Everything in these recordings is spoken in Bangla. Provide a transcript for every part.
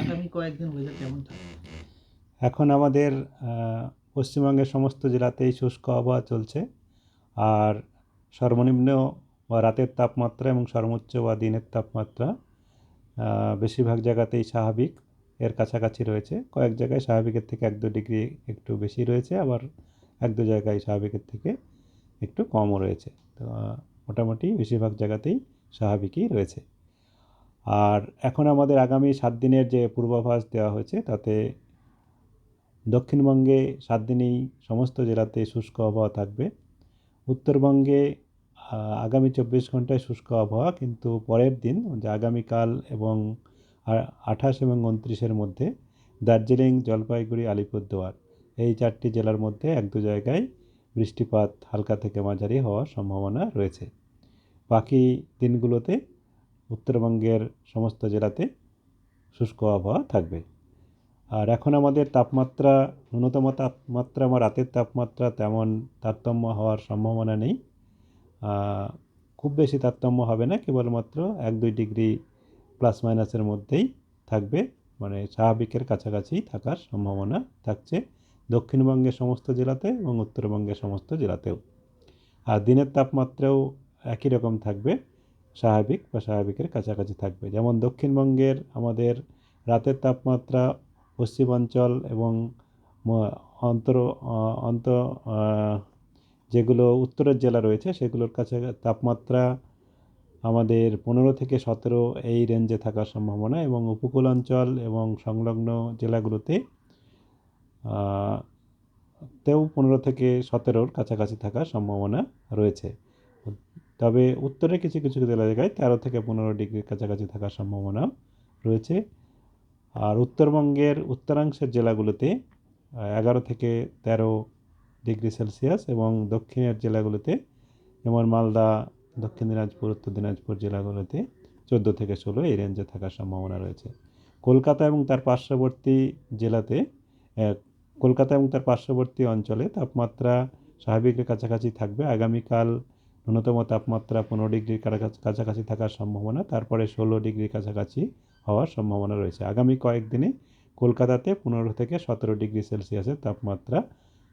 আগামী কয়েকদিন ওয়েদার কেমন থাকবে? এখন আমাদের পশ্চিমবঙ্গের সমস্ত জেলাতেই শুষ্ক আবহাওয়া চলছে। আর সর্বনিম্ন বা রাতের তাপমাত্রা এবং সর্বোচ্চ বা দিনের তাপমাত্রা বেশিরভাগ জায়গাতেই স্বাভাবিক। এর কাছাকাছি রয়েছে। কয়েক জায়গায় স্বাভাবিকের থেকে এক দু ডিগ্রি একটু বেশি রয়েছে, আবার এক দু জায়গায় স্বাভাবিকের থেকে একটু কমও রয়েছে। তো মোটামুটি বেশিরভাগ জায়গাতেই স্বাভাবিকই রয়েছে। আর এখন আমাদের আগামী সাত দিনের যে পূর্বাভাস দেওয়া হয়েছে, তাতে দক্ষিণবঙ্গে সাত দিনেই সমস্ত জেলাতে শুষ্ক আবহাওয়া থাকবে। উত্তরবঙ্গে আগামী চব্বিশ ঘন্টায় শুষ্ক আবহাওয়া, কিন্তু পরের দিন, যে আগামীকাল এবং আঠাশ এবং উনত্রিশের মধ্যে, দার্জিলিং, জলপাইগুড়ি, আলিপুরদুয়ার, এই চারটি জেলার মধ্যে এক দু জায়গায় বৃষ্টিপাত হালকা থেকে মাঝারি হওয়ার সম্ভাবনা রয়েছে। বাকি দিনগুলোতে উত্তরবঙ্গের সমস্ত জেলাতে শুষ্ক আবহাওয়া থাকবে। আর এখন আমাদের তাপমাত্রা, ন্যূনতম তাপমাত্রা বা রাতের তাপমাত্রা তেমন তারতম্য হওয়ার সম্ভাবনা নেই। খুব বেশি তারতম্য হবে না, কেবলমাত্র এক দুই ডিগ্রি প্লাস মাইনাসের মধ্যেই থাকবে। মানে স্বাভাবিকের কাছাকাছি থাকার সম্ভাবনা থাকছে দক্ষিণবঙ্গের সমস্ত জেলাতে এবং উত্তরবঙ্গের সমস্ত জেলাতেও। আর দিনের তাপমাত্রাও একই রকম থাকবে। স্বাভাবিক বা স্বাভাবিকের কাছাকাছি থাকবে। যেমন দক্ষিণবঙ্গের আমাদের রাতের তাপমাত্রা পশ্চিমাঞ্চল এবং অন্তর অন্ত যেগুলো উত্তরের জেলা রয়েছে সেগুলোর কাছে তাপমাত্রা আমাদের পনেরো থেকে সতেরো এই রেঞ্জে থাকার সম্ভাবনা এবং উপকূলাঞ্চল এবং সংলগ্ন জেলাগুলোতে তেও পনেরো থেকে সতেরোর কাছাকাছি থাকার সম্ভাবনা রয়েছে। তবে উত্তরে কিছু কিছু জায়গায় তেরো থেকে পনেরো ডিগ্রির কাছাকাছি থাকার সম্ভাবনা রয়েছে। আর উত্তরবঙ্গের উত্তরাংশের জেলাগুলোতে এগারো থেকে তেরো ডিগ্রি সেলসিয়াস এবং দক্ষিণের জেলাগুলোতে, যেমন মালদা, দক্ষিণ দিনাজপুর, উত্তর দিনাজপুর জেলাগুলোতে চোদ্দ থেকে ষোলো এই রেঞ্জে থাকার সম্ভাবনা রয়েছে। কলকাতা এবং তার পার্শ্ববর্তী জেলাতে কলকাতা এবং তার পার্শ্ববর্তী অঞ্চলে তাপমাত্রা স্বাভাবিকের কাছাকাছি থাকবে। আগামীকাল ন্যূনতম তাপমাত্রা পনেরো ডিগ্রির কাছাকাছি- থাকার সম্ভাবনা, তারপরে ষোলো ডিগ্রির কাছাকাছি হওয়ার সম্ভাবনা রয়েছে। আগামী কয়েকদিনে কলকাতাতে পনেরো থেকে সতেরো ডিগ্রি সেলসিয়াসের তাপমাত্রা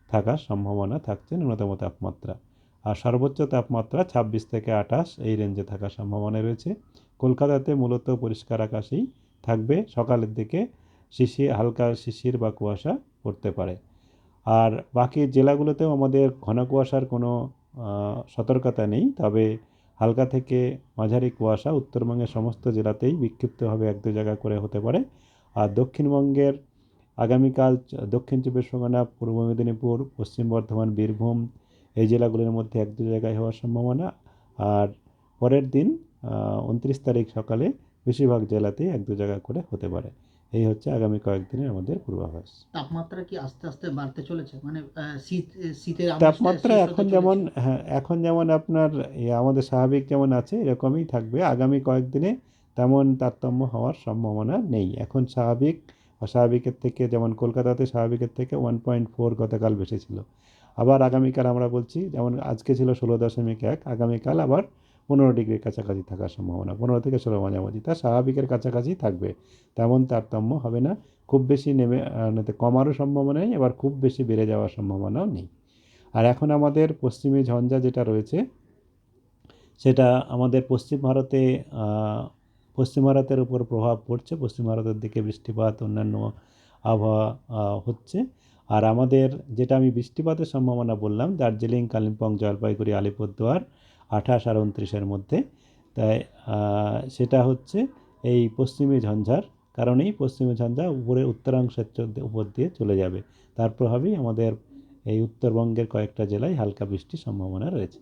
থাকার সম্ভাবনা থাকছে, ন্যূনতম তাপমাত্রা। আর সর্বোচ্চ তাপমাত্রা ছাব্বিশ থেকে আঠাশ, এই রেঞ্জে থাকার সম্ভাবনা রয়েছে। কলকাতাতে মূলত পরিষ্কার আকাশেই থাকবে, সকালের দিকে শিশির হালকা শিশির বা কুয়াশা পড়তে পারে। আর বাকি জেলাগুলোতেও আমাদের ঘন কুয়াশার কোনো সতর্কতা নেই, তবে হালকা থেকে মাঝারি কুয়াশা উত্তরবঙ্গের সমস্ত জেলাতেই বিক্ষিপ্তভাবে এক দু জায়গা করে হতে পারে। আর দক্ষিণবঙ্গের আগামীকাল দক্ষিণ চব্বিশ পরগনা, পূর্ব মেদিনীপুর, পশ্চিম বর্ধমান, বীরভূম এই জেলাগুলির মধ্যে এক দু জায়গায় হওয়ার সম্ভাবনা। আর পরের দিন উনত্রিশ তারিখ সকালে বেশিরভাগ জেলাতেই এক দু জায়গা করে হতে পারে। এই হচ্ছে আগামী কয়েকদিনের আমাদের পূর্বাভাস। তাপমাত্রা কি আস্তে আস্তে বাড়তে চলেছে? মানে শীত শীতের তাপমাত্রা এখন যেমন হ্যাঁ এখন যেমন আপনার আমাদের স্বাভাবিক যেমন আছে এরকমই থাকবে। আগামী কয়েকদিনে তেমন তারতম্য হওয়ার সম্ভাবনা নেই। এখন স্বাভাবিক অস্বাভাবিকের থেকে যেমন কলকাতাতে স্বাভাবিকের থেকে ওয়ান পয়েন্ট ফোর গতকাল বেশি ছিল। আবার আগামীকাল আমরা বলছি যেমন আজকে ছিল ষোলো দশমিক এক আগামীকাল আবার পনেরো ডিগ্রির কাছাকাছি থাকার সম্ভাবনা। পনেরো থেকে ষোলো মাঝামাঝি। তা স্বাভাবিকের কাছাকাছি থাকবে। তেমন তারতম্য হবে না। খুব বেশি নেমে কমারও সম্ভাবনা নেই আবার খুব বেশি বেড়ে যাওয়ার সম্ভাবনাও নেই। আর এখন আমাদের পশ্চিমী ঝঞ্ঝা যেটা রয়েছে, সেটা আমাদের পশ্চিম ভারতে পশ্চিম ভারতের উপর প্রভাব পড়ছে। পশ্চিম ভারতের দিকে বৃষ্টিপাত, অন্যান্য আবহাওয়া হচ্ছে। আর আমাদের, যেটা আমি বৃষ্টিপাতের সম্ভাবনা বললাম, দার্জিলিং, কালিম্পং, জলপাইগুড়ি, আলিপুরদুয়ার আঠাশ আর উনত্রিশের মধ্যে। তাই সেটা হচ্ছে এই পশ্চিমী ঝঞ্ঝার কারণেই পশ্চিমী ঝঞ্ঝা উপরে উত্তরাংশের উপর দিয়ে চলে যাবে। তার প্রভাবেই আমাদের এই উত্তরবঙ্গের কয়েকটা জেলায় হালকা বৃষ্টির সম্ভাবনা রয়েছে।